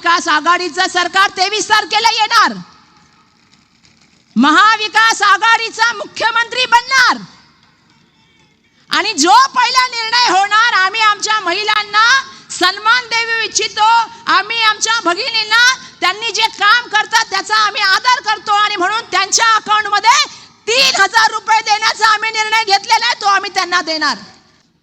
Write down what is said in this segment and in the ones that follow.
महाविकास आघाडीचं सरकार तेवीस तारखेला येणार. महाविकास आघाडीचा मुख्यमंत्री बनणार. आणि जो पहिला निर्णय होणार आम्ही आमच्या महिलांना सन्मान देऊ इच्छितो. आम्ही आमच्या भगिनींना त्यांनी जे काम करतात त्याचा आम्ही आदर करतो. आणि म्हणून त्यांच्या अकाउंटमध्ये तीन हजार रुपये देण्याचा आम्ही निर्णय घेतलेला आहे तो आम्ही त्यांना देणार.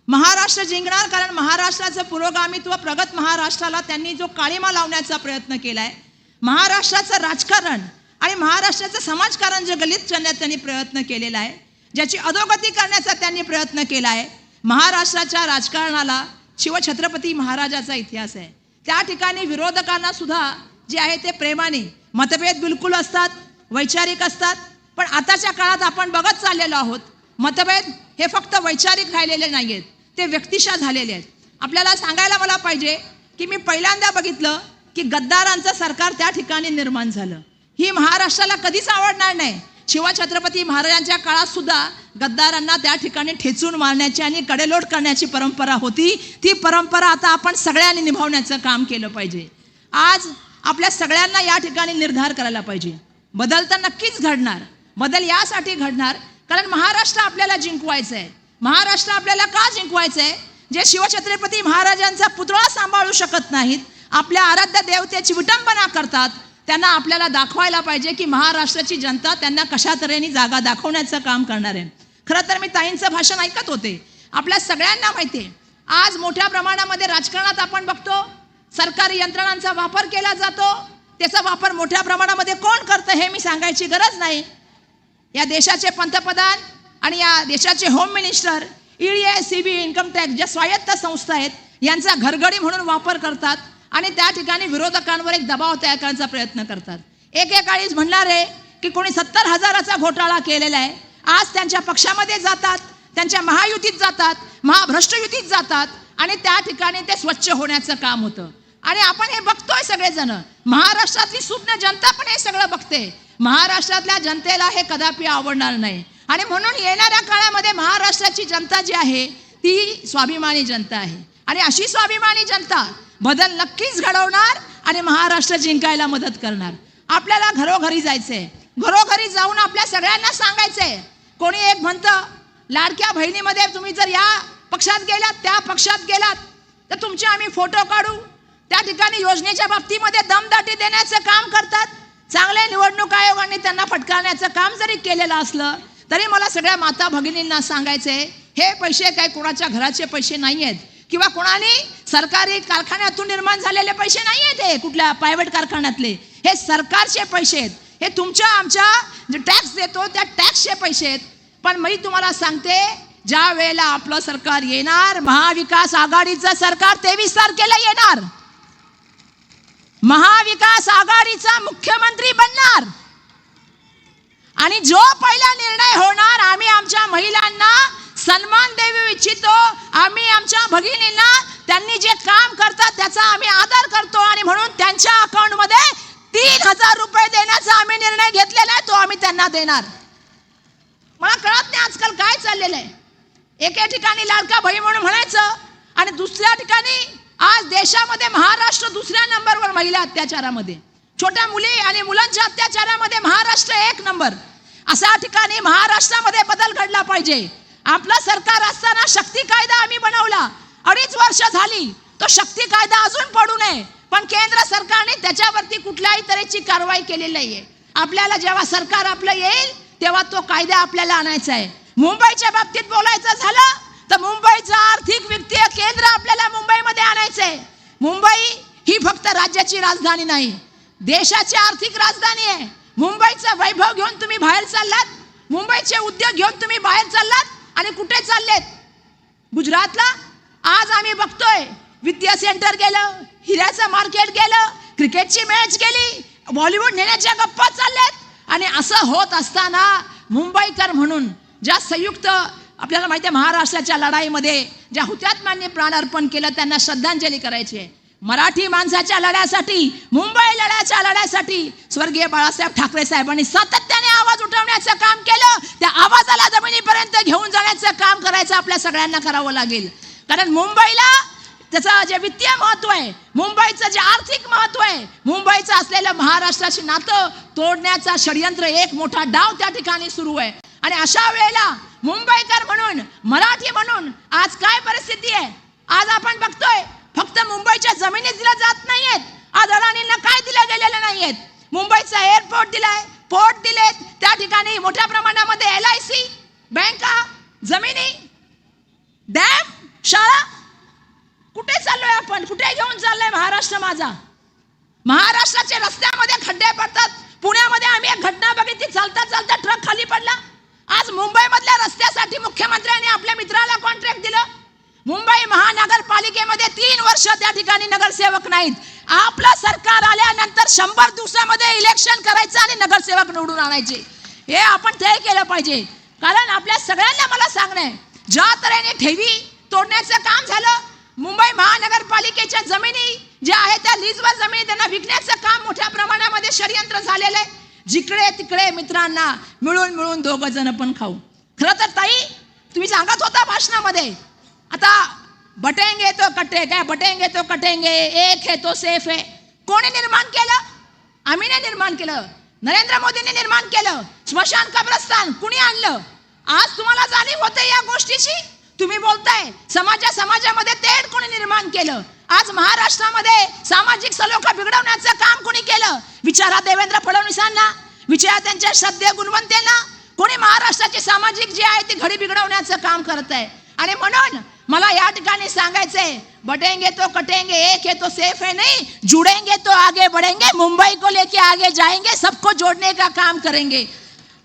महाराष्ट्र जिंकणार कारण महाराष्ट्राचं पुरोगामित्व प्रगत महाराष्ट्राला त्यांनी जो काळीमा लावण्याचा प्रयत्न केला आहे महाराष्ट्राचं राजकारण आणि महाराष्ट्राचं समाजकारण जे गलित करण्याचा त्यांनी प्रयत्न केलेला आहे ज्याची अधोगती करण्याचा त्यांनी प्रयत्न केला आहे महाराष्ट्राच्या राजकारणाला शिवछत्रपती महाराजाचा इतिहास आहे. त्या ठिकाणी विरोधकांना सुद्धा जे आहे ते प्रेमाने मतभेद बिलकुल असतात वैचारिक असतात पण आताच्या काळात आपण बघत चाललेलो आहोत मतभेद हे फक्त वैचारिक राहिलेले नाही आहेत ते व्यक्तिशा झालेले आहेत. आपल्याला सांगायला मला पाहिजे की मी पहिल्यांदा बघितलं की गद्दारांचं सरकार त्या ठिकाणी निर्माण झालं. ही महाराष्ट्राला कधीच आवडणार नाही. शिवछत्रपती महाराजांच्या काळात सुद्धा गद्दारांना त्या ठिकाणी ठेचून मारण्याची आणि कडेलोट करण्याची परंपरा होती. ती परंपरा आता आपण सगळ्यांनी निभावण्याचं काम केलं पाहिजे. आज आपल्या सगळ्यांना या ठिकाणी निर्धार करायला पाहिजे. बदल तर नक्कीच घडणार. बदल यासाठी घडणार. कारण महाराष्ट्र आपल्याला जिंकवायचं आहे महाराष्ट्र आपल्याला का जिंकवायचं आहे जे शिवछत्रपती महाराजांचा पुतळा सांभाळू शकत नाहीत आपल्या आराध्य देवतेची विटंबना करतात त्यांना आपल्याला दाखवायला पाहिजे की महाराष्ट्राची जनता त्यांना कशा तऱ्हेने जागा दाखवण्याचं काम करणार आहे. खरं तर मी ताईंचं भाषण ऐकत होते. आपल्या सगळ्यांना माहिती आहे. आज मोठ्या प्रमाणामध्ये राजकारणात आपण बघतो. सरकारी यंत्रणांचा वापर केला जातो. त्याचा वापर मोठ्या प्रमाणामध्ये कोण करतं हे मी सांगायची गरज नाही. या देशाचे पंतप्रधान आणि या देशाचे home minister ED C B income tax ज्या स्वायत्त संस्था आहेत यांचा घरगडी म्हणून वापर करतात आणि त्या ठिकाणी विरोधकांवर एक दबाव तयार करण्याचा प्रयत्न करतात. एकेकाळीच म्हणणार आहे की कोणी सत्तर हजाराचा घोटाळा केलेला आहे आज त्यांच्या पक्षामध्ये जातात त्यांच्या महायुतीत जातात महाभ्रष्ट युतीत जातात आणि त्या ठिकाणी ते स्वच्छ होण्याचं काम होतं. आणि आपण हे बघतोय सगळेजण महाराष्ट्रातली सुज्ञ जनता पण हे सगळं बघते. महाराष्ट्रातल्या जनतेला हे कदापि आवडणार नाही. आणि म्हणून येणाऱ्या काळामध्ये महाराष्ट्राची जनता जी आहे ती स्वाभिमानी जनता आहे. आणि अशी स्वाभिमानी जनता बदल नक्कीच घडवणार आणि महाराष्ट्र जिंकायला मदत करणार. आपल्याला घरोघरी जायचंय. घरोघरी जाऊन आपल्या सगळ्यांना सांगायचंय. कोणी एक म्हणतं लाडक्या बहिणीमध्ये तुम्ही जर या पक्षात गेलात त्या पक्षात गेलात तर तुमचे आम्ही फोटो काढू. त्या ठिकाणी योजनेच्या बाबतीमध्ये दमदाटी देण्याचं काम करतात. चांगले निवडणूक आयोगाने त्यांना फटकारण्याचं काम जरी केलेलं असलं तरी मला सगळ्या माता भगिनींना सांगायचंय हे पैसे काय कोणाच्या घराचे पैसे नाही आहेत किंवा कोणाने सरकारी कारखान्यातून निर्माण झालेले पैसे नाही आहेत हे कुठल्या प्रायव्हेट कारखान्यातले? हे सरकारचे पैसे आहेत. हे तुमच्या आमच्या जे टॅक्स देतो त्या टॅक्सचे पैसे आहेत. पण मी तुम्हाला सांगते ज्या वेळेला आपलं सरकार येणार महाविकास आघाडीचं सरकार तेवीस तारखेला येणार. महाविकास आघाडीचा मुख्यमंत्री बनणार. आणि जो पहिला निर्णय होणार आम्ही आमच्या महिलांना सन्मान देऊ इच्छितो. आम्ही आमच्या भगिनींना त्यांनी जे काम करतात त्याचा आम्ही आदर करतो आणि म्हणून त्यांच्या अकाउंटमध्ये तीन हजार रुपये देण्याचा आम्ही निर्णय घेतलेला आहे तो आम्ही त्यांना देणार. मला कळत नाही आजकाल काय चाललेलं आहे. एके ठिकाणी लाडका बहीण म्हणून म्हणायचं आणि दुसऱ्या ठिकाणी आज देशामध्ये महाराष्ट्र दुसऱ्या नंबरवर महिला अत्याचारामध्ये. छोट्या मुली आणि मुलांच्या अत्याचारामध्ये महाराष्ट्र एक नंबर. अशा ठिकाणी महाराष्ट्रामध्ये बदल घडला पाहिजे. आपलं सरकार असताना शक्ती कायदा आम्ही बनवला. अडीच वर्ष झाली. तो शक्ती कायदा अजून पडू नये. पण केंद्र सरकारने त्याच्यावरती कुठल्याही तऱ्हेची कारवाई केलेली नाहीये. आपल्याला जेव्हा सरकार आपलं येईल तेव्हा तो कायदा आपल्याला आणायचा आहे. मुंबईच्या बाबतीत बोलायचं झालं तर मुंबईचं आर्थिक वित्तीय केंद्र आपल्याला मुंबईमध्ये आणायचंय. मुंबई ही फक्त राज्याची राजधानी नाही. देशाची आर्थिक राजधानी आहे. मुंबईचा वैभव घेऊन तुम्ही बाहेर चाललात. मुंबईचे उद्योग घेऊन तुम्ही बाहेर चाललात आणि कुठे चाललेत? गुजरातला? आज आम्ही बघतोय. विद्या सेंटर गेलं हिऱ्याचं मार्केट गेलं क्रिकेटची मॅच गेली बॉलिवूड नेण्याच्या गप्पा चालल्यात. आणि असं होत असताना मुंबईकर म्हणून ज्या संयुक्त आपल्याला माहिती आहे महाराष्ट्राच्या लढाईमध्ये ज्या हुतात्म्यांनी प्राण अर्पण केलं त्यांना श्रद्धांजली करायची आहे. मराठी माणसाच्या लढ्यासाठी मुंबई लढ्याच्या लढ्यासाठी स्वर्गीय बाळासाहेब ठाकरे साहेबांनी सातत्याने आवाज उठवण्याचं काम केलं. त्या आवाजाला जमिनीपर्यंत घेऊन जाण्याचं काम करायचं आपल्या सगळ्यांना करावं लागेल. कारण मुंबईला त्याचं जे वित्तीय महत्त्व आहे मुंबईचं जे आर्थिक महत्त्व आहे मुंबईचं असलेलं महाराष्ट्राशी नातं तोडण्याचा षडयंत्र एक मोठा डाव त्या ठिकाणी सुरू आहे. आणि अशा वेळेला मुंबईकर म्हणून मराठी म्हणून आज काय परिस्थिती आहे? आज आपण बघतोय फक्त मुंबईच्या जमिनी दिल्या जात नाहीयेत. आज अडाणींना काय दिल्या गेलेलं नाहीयेत? मुंबईचा एअरपोर्ट दिलाय पोर्ट दिलेत. त्या ठिकाणी मोठ्या प्रमाणामध्ये एल आय सी बँका जमिनी डॅम शाळा. कुठे चाललोय आपण? कुठे घेऊन चाललोय महाराष्ट्र माझा? महाराष्ट्राच्या रस्त्यामध्ये खड्डे पडतात. पुण्यामध्ये आम्ही एक घटना बघितली. चालता चालता ट्रक खाली पडला. आज मुंबईमधल्या रस्त्यासाठी मुख्यमंत्र्यांनी आपल्या मित्राला कॉन्ट्रॅक्ट दिलं. मुंबई महानगरपालिकेमध्ये तीन वर्ष त्या ठिकाणी नगरसेवक नाहीत. आपलं सरकार आल्यानंतर शंभर दिवसामध्ये इलेक्शन करायचं आणि नगरसेवक निवडून आणायचे. हे आपण ते केलं पाहिजे. कारण आपल्या सगळ्यांना मला सांगणं आहे ज्या तऱ्हेने ठेवी तोडण्याचं काम झालं मुंबई महानगरपालिकेच्या जमिनी ज्या आहेत त्या लीजवर जमिनी त्यांना विकण्याचं काम मोठ्या प्रमाणामध्ये षडयंत्र झालेलं आहे. जिकडे तिकडे मित्रांना मिळून मिळून दोघं जण पण खाऊ. खरं तर ताई तुम्ही सांगत होता भाषणामध्ये आता बटेंगे तो कटे काय बटेंगे तो कटेंगे एक है तो सेफ आहे कोणी निर्माण केलं आम्ही नाही निर्माण केलं नरेंद्र मोदींनी निर्माण केलं स्मशान कब्रस्तान कुणी आणलं? आज तुम्हाला जाणीव होते या गोष्टीची? तुम्ही बोलताय समाजा समाजामध्ये तेढ कोणी निर्माण केलं? आज महाराष्ट्रामध्ये सामाजिक सलोखा बिघडवण्याचं काम कोणी केलं? विचारा देवेंद्र फडणवीसांना. विचारा त्यांच्या श्रद्धे गुणवंतेना. कोणी महाराष्ट्राची सामाजिक जी आहे ती घडी बिघडवण्याचं काम करत आहे. आणि म्हणून मला या ठिकाणी सांगायचंय बटेंगे तो कटेंगे एक है तो सेफ है नहीं जुड़ेंगे तो आगे बढ़ेंगे मुंबई को लेके आगे जाएंगे सबको जोड़ने का काम करेंगे।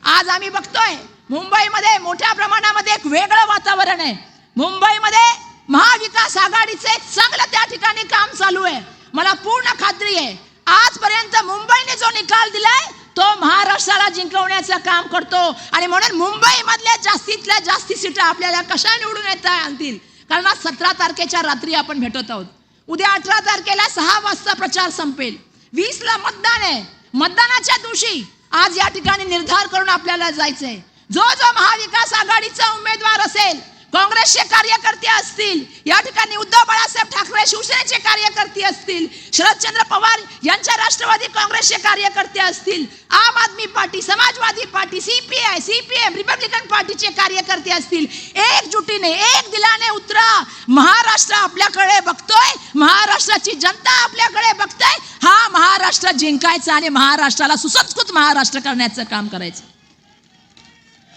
आज आम्ही बघतोय मुंबईमध्ये मोठ्या प्रमाणामध्ये एक वेगळं वातावरण आहे. मुंबईमध्ये महाविकास आघाडीचं एक चांगलं त्या ठिकाणी काम चालू आहे. मला पूर्ण खात्री आहे आजपर्यंत मुंबईने जो निकाल दिलाय तो महाराष्ट्राला जिंकवण्याचं काम करतो. आणि म्हणून मुंबईमधल्या जास्तीतल्या जास्ती सीटा आपल्याला कशा निवडून येता आणतील कारण आज सतरा तारखेच्या रात्री आपण भेटत आहोत. उद्या अठरा तारखेला सहा वाजता प्रचार संपेल. वीस ला मतदान आहे. मतदानाच्या दिवशी आज या ठिकाणी निर्धार करून आपल्याला जायचंय. जो जो महाविकास आघाडीचा उमेदवार असेल काँग्रेसचे कार्यकर्ते असतील या ठिकाणी उद्धव बाळासाहेब ठाकरे शिवसेनेचे कार्यकर्ते असतील शरदचंद्र पवार यांच्या राष्ट्रवादी काँग्रेसचे कार्यकर्ते असतील Aam Aadmi Party Samajwadi Party CPI CPM Republican पार्टीचे कार्यकर्ते असतील एकजुटीने एक दिलाने उतरा. महाराष्ट्र आपल्याकडे बघतोय महाराष्ट्राची जनता आपल्याकडे बघतोय हा महाराष्ट्र जिंकायचा आणि महाराष्ट्राला सुसंस्कृत महाराष्ट्र करण्याचं काम करायचं.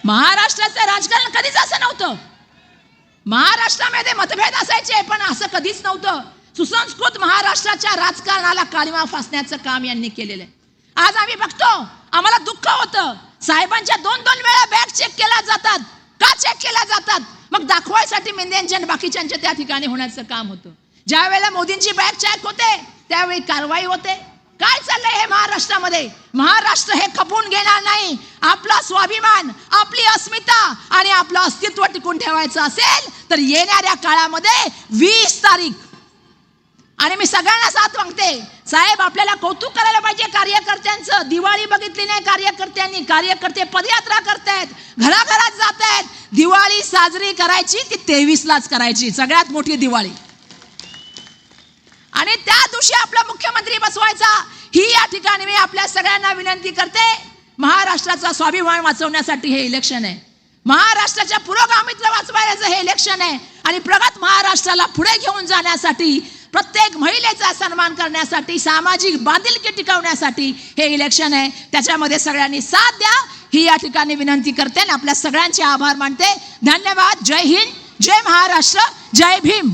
महाराष्ट्राचं राजकारण कधीच असं नव्हतं. महाराष्ट्रामध्ये मतभेद असायचे पण असं कधीच नव्हतं. सुसंस्कृत महाराष्ट्राच्या राजकारणाला कालिमा फासण्याचं काम यांनी केलेलं आहे. आज आम्ही बघतो आम्हाला दुःख होतं. साहेबांच्या दोन दोन वेळा बॅग चेक केल्या जातात. का चेक केल्या जातात? मग दाखवायसाठी मेंद्यांच्या आणि बाकीच्यांच्या त्या ठिकाणी होण्याचं काम होतं. ज्या वेळेला मोदींची बॅग चेक होते त्यावेळी कारवाई होते. काय चाललंय हे महाराष्ट्रामध्ये? महाराष्ट्र हे खपून घेणार नाही. आपला स्वाभिमान आपली अस्मिता आणि आपलं अस्तित्व टिकून ठेवायचं असेल तर येणाऱ्या काळामध्ये वीस तारीख. आणि मी सगळ्यांना साथ मागते. साहेब आपल्याला कौतुक करायला पाहिजे कार्यकर्त्यांचं. दिवाळी बघितली नाही कार्यकर्त्यांनी. कार्यकर्ते पदयात्रा करतायत घराघरात जात आहेत दिवाळी साजरी करायची ती तेवीसलाच करायची? सगळ्यात मोठी दिवाळी. आणि त्या दिवशी आपला मुख्यमंत्री बसवायचा. ही या ठिकाणी मी आपल्या सगळ्यांना विनंती करते. महाराष्ट्राचा स्वाभिमान वाचवण्यासाठी हे इलेक्शन आहे. महाराष्ट्राच्या पुरोगामित्व वाचवायचं हे इलेक्शन आहे. आणि प्रगत महाराष्ट्राला पुढे घेऊन जाण्यासाठी प्रत्येक महिलेचा सन्मान करण्यासाठी सामाजिक बांधिलकी टिकवण्यासाठी हे इलेक्शन आहे. त्याच्यामध्ये सगळ्यांनी साथ द्या. ही या ठिकाणी विनंती करते आणि आपल्या सगळ्यांचे आभार मानते. धन्यवाद. जय हिंद. जय महाराष्ट्र. जय भीम.